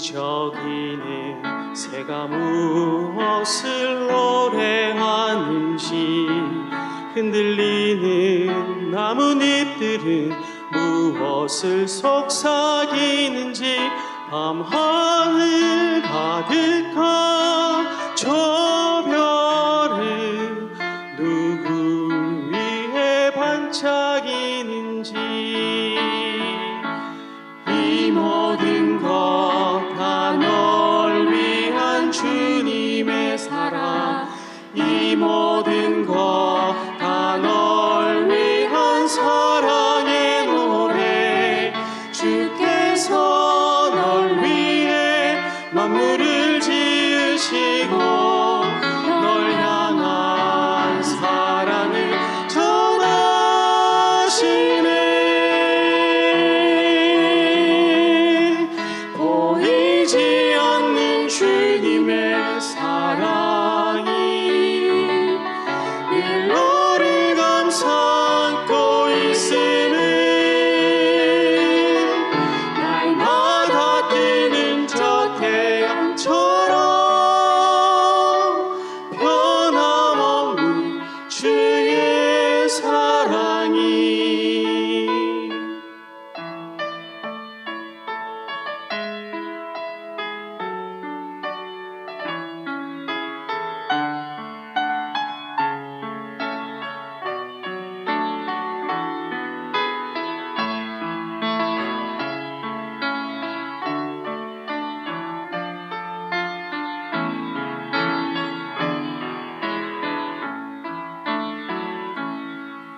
저기네. 새가 무엇을 노래하는지 흔들리는 나뭇잎들은 무엇을 속삭이는지 밤하늘 가득한 저 별은 누구 위에 반짝이는지 이모 모든 것 다 널 위한 사랑의 노래. 주께서 널 위해 만물을 지으시고 널 향한 사랑을 전하시네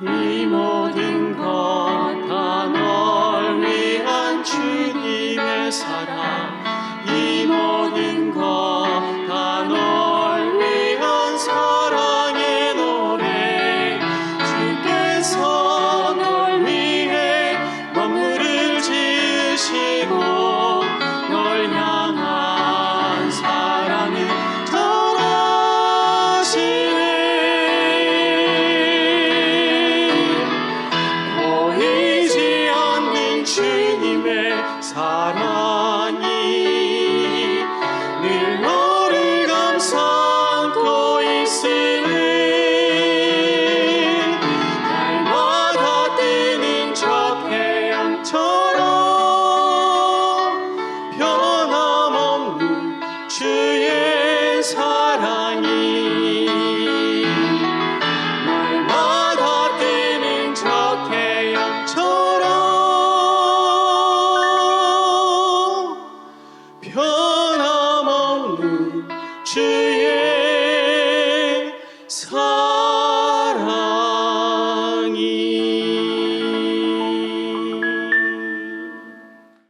이 모든